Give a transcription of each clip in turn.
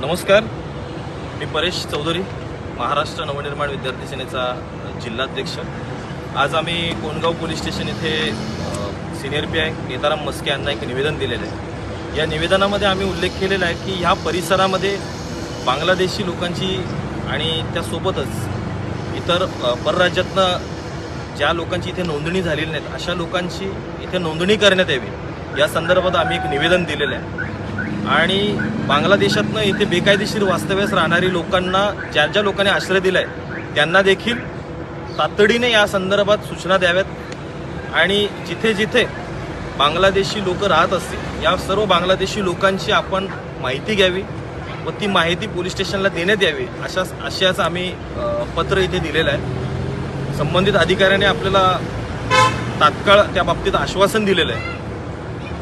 नमस्कार. मी परेश चौधरी महाराष्ट्र नवनिर्माण विद्यार्थी सेनेचा जिल्हाध्यक्ष. आज आम्ही कोणगाव पोलीस स्टेशन इथे senior P I Netaram Maske यांना एक निवेदन दिलेलं आहे. या निवेदनामध्ये आम्ही उल्लेख केलेला आहे की ह्या परिसरामध्ये बांगलादेशी लोकांची आणि त्यासोबतच इतर परराज्यातनं ज्या लोकांची इथे नोंदणी झालेली नाहीत अशा लोकांची इथे नोंदणी करण्यात यावी. या संदर्भात आम्ही एक निवेदन दिलेलं आहे. आणि बांगलादेशातनं इथे बेकायदेशीर वास्तव्यास राहणारी लोकांना ज्या ज्या लोकांनी आश्रय दिलाय त्यांना देखील तातडीने या संदर्भात सूचना द्याव्यात. आणि जिथे जिथे बांगलादेशी लोक राहत असतील या सर्व बांगलादेशी लोकांची आपण माहिती घ्यावी व ती माहिती पोलीस स्टेशनला देण्यात यावी अशा अशाच आम्ही पत्र इथे दिलेलं आहे. संबंधित अधिकाऱ्याने आपल्याला तात्काळ त्या बाबतीत आश्वासन दिलेलं आहे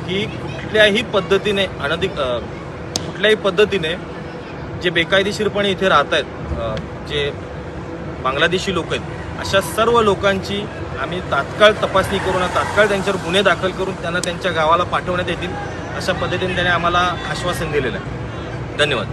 की कुठल्याही पद्धतीने अनधिक कुठल्याही पद्धतीने जे बेकायदेशीरपणे इथे राहत आहेत जे बांगलादेशी लोक आहेत अशा सर्व लोकांची आम्ही तात्काळ तपासणी करून तात्काळ त्यांच्यावर गुन्हे दाखल करून त्यांना त्यांच्या गावाला पाठवण्यात येतील अशा पद्धतीने त्याने आम्हाला आश्वासन दिलेलं आहे. धन्यवाद.